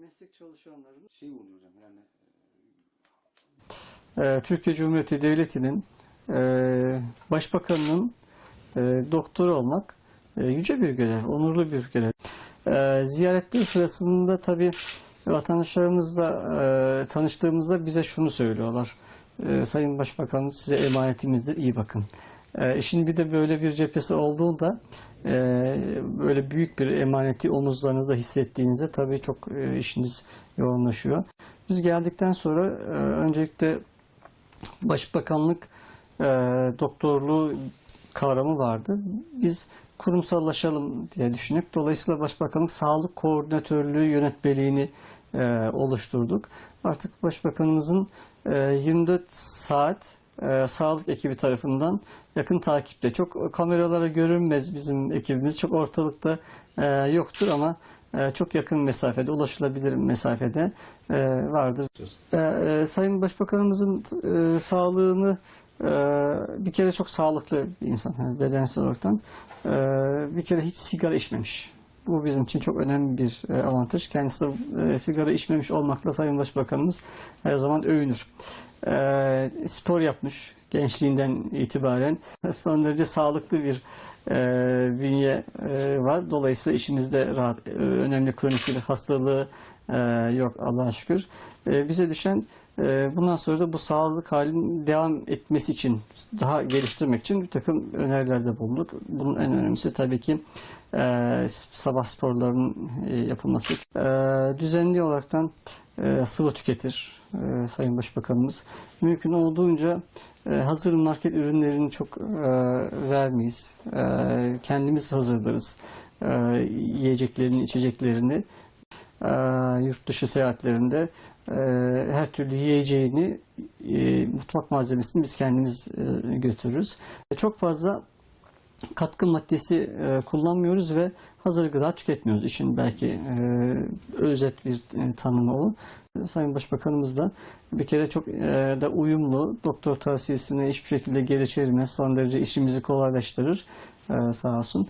meslek çalışanlarımız Şey oluyor hocam yani e, Türkiye Cumhuriyeti Devleti'nin e, başbakanının e, doktoru olmak e, yüce bir görev, onurlu bir görev. E, ziyaretler sırasında tabii vatandaşlarımızla e, tanıştığımızda bize şunu söylüyorlar. E, Sayın Başbakan size emanetimizdir, iyi bakın. E, işin bir de böyle bir cephesi olduğunda e, böyle büyük bir emaneti omuzlarınızda hissettiğinizde tabii çok e, işiniz yoğunlaşıyor. Biz geldikten sonra e, öncelikle başbakanlık e, doktorluğu kavramı vardı. Biz kurumsallaşalım diye düşünüp dolayısıyla başbakanlık sağlık koordinatörlüğü yönetmeliğini e, oluşturduk. Artık başbakanımızın e, 24 saat e, sağlık ekibi tarafından yakın takipte. Çok kameralara görünmez bizim ekibimiz. Çok ortalıkta e, yoktur ama e, çok yakın mesafede, ulaşılabilir mesafede e, vardır. E, e, Sayın Başbakanımızın e, sağlığını e, bir kere çok sağlıklı bir insan yani bedensel olaraktan. E, bir kere hiç sigara içmemiş. Bu bizim için çok önemli bir e, avantaj. Kendisi e, sigara içmemiş olmakla Sayın Başbakanımız her zaman övünür. E, spor yapmış gençliğinden itibaren. Son derece sağlıklı bir e, bünye var. Dolayısıyla işimizde rahat, önemli kronik bir hastalığı yok Allah'a şükür. Bize düşen bundan sonra da bu sağlık halinin devam etmesi için, daha geliştirmek için bir takım önerilerde bulunduk. Bunun en önemlisi tabii ki e, sabah sporlarının e, yapılması. E, düzenli olaraktan e, sıvı tüketir e, Sayın Başbakanımız. Mümkün olduğunca e, hazır market ürünlerini çok e, vermeyiz. E, kendimiz hazırlarız e, yiyeceklerini, içeceklerini. E, yurt dışı seyahatlerinde her türlü yiyeceğini, e, mutfak malzemesini biz kendimiz e, götürürüz. Çok fazla katkı maddesi e, kullanmıyoruz ve hazır gıda tüketmiyoruz. İşin belki özet bir tanımı o. Sayın Başbakanımız da bir kere çok da uyumlu, doktor tavsiyesini hiçbir şekilde geri çevirmez. Son derece işimizi kolaylaştırır sağ olsun.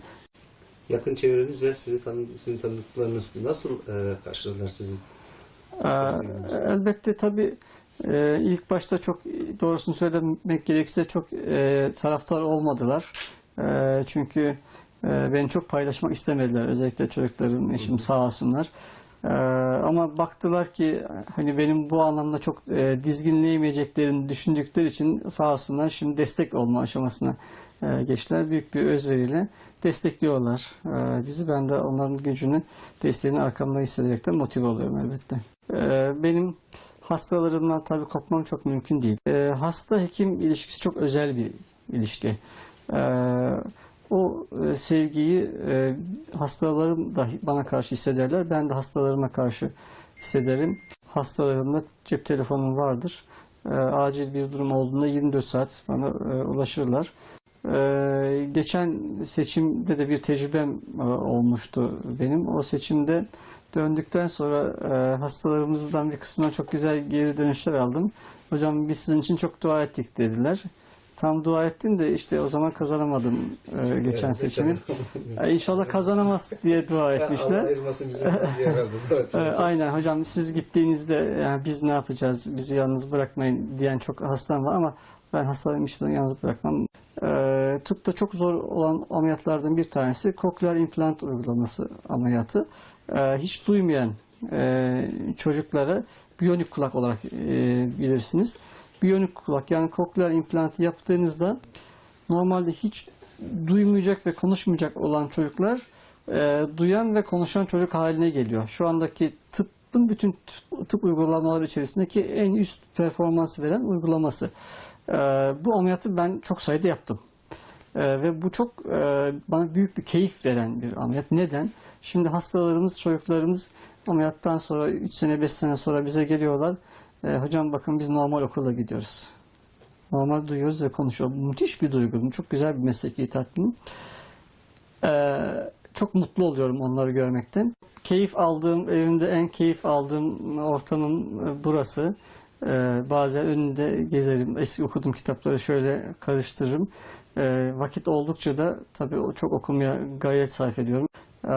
yakın çevreniz ve sizi tanı, sizin tanıdıklarınız nasıl karşıladılar sizin? Ee, elbette tabii e, ilk başta çok doğrusunu söylemek gerekirse çok e, taraftar olmadılar. E, çünkü e, beni çok paylaşmak istemediler. Özellikle çocuklarım, eşim sağ olsunlar. E, ama baktılar ki hani benim bu anlamda çok e, dizginleyemeyeceklerini düşündükleri için sağ olsunlar şimdi destek olma aşamasına e, geçtiler. Büyük bir özveriyle destekliyorlar e, bizi. Ben de onların gücünü, desteğini arkamda hissederek de motive oluyorum elbette. E, benim hastalarımdan tabii kopmam çok mümkün değil. E, hasta hekim ilişkisi çok özel bir ilişki. E, o e, sevgiyi e, hastalarım da bana karşı hissederler. Ben de hastalarıma karşı hissederim. Hastalarımda cep telefonum vardır. Acil bir durum olduğunda 24 saat bana e, ulaşırlar. E, geçen seçimde de bir tecrübem e, olmuştu benim. O seçimde döndükten sonra e, hastalarımızdan bir kısmından çok güzel geri dönüşler aldım. Hocam biz sizin için çok dua ettik dediler. Tam dua ettim de işte o zaman kazanamadım e, geçen Evet, seçimi. E, İnşallah kazanamaz diye dua Allah etmişler. ayırmasın bizi diye herhalde. Evet. Aynen hocam siz gittiğinizde yani biz ne yapacağız bizi yalnız bırakmayın diyen çok hastam var ama ben hastalarımı hiçbir zaman yalnız bırakmam. E, tıpta çok zor olan ameliyatlardan bir tanesi kokleer implant uygulaması ameliyatı. E, hiç duymayan e, çocuklara biyonik kulak olarak e, bilirsiniz. Biyonik kulak yani kokleer implantı yaptığınızda normalde hiç duymayacak ve konuşmayacak olan çocuklar e, duyan ve konuşan çocuk haline geliyor. Şu andaki tıbbın bütün tıp, tıp uygulamaları içerisindeki en üst performansı veren uygulaması. E, bu ameliyatı ben çok sayıda yaptım. E, ve bu çok e, bana büyük bir keyif veren bir ameliyat. Neden? Şimdi hastalarımız, çocuklarımız ameliyattan sonra 3 sene 5 sene sonra bize geliyorlar. E, hocam bakın biz normal okula gidiyoruz. Normal duyuyoruz ve konuşuyoruz. Müthiş bir duygu. Çok güzel bir mesleki tatmin. Ee, çok mutlu oluyorum onları görmekten. Keyif aldığım, evimde en keyif aldığım ortamım e, burası. Ee, bazen önünde gezerim. Eski okuduğum kitapları şöyle karıştırırım. Ee, vakit oldukça da tabii çok okumaya gayret sarf ediyorum. Ee,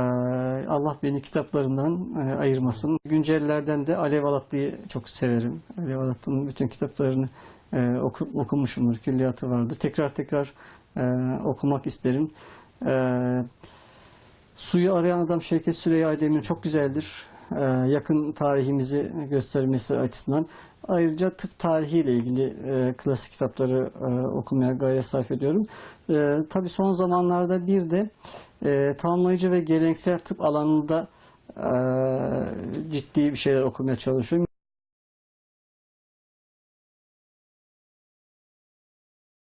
Allah beni kitaplarından e, ayırmasın. Güncellerden de Alev Alatlı'yı çok severim. Alev Alatlı'nın bütün kitaplarını e, oku, okumuşumdur. Külliyatı vardı. Tekrar tekrar e, okumak isterim. E, Suyu arayan adam Şevket Süreyya Aydemir çok güzeldir. Ee, yakın tarihimizi göstermesi açısından. Ayrıca tıp tarihiyle ilgili e, klasik kitapları e, okumaya gayret sarf ediyorum. E, tabii son zamanlarda bir de e, tamamlayıcı ve geleneksel tıp alanında e, ciddi bir şeyler okumaya çalışıyorum.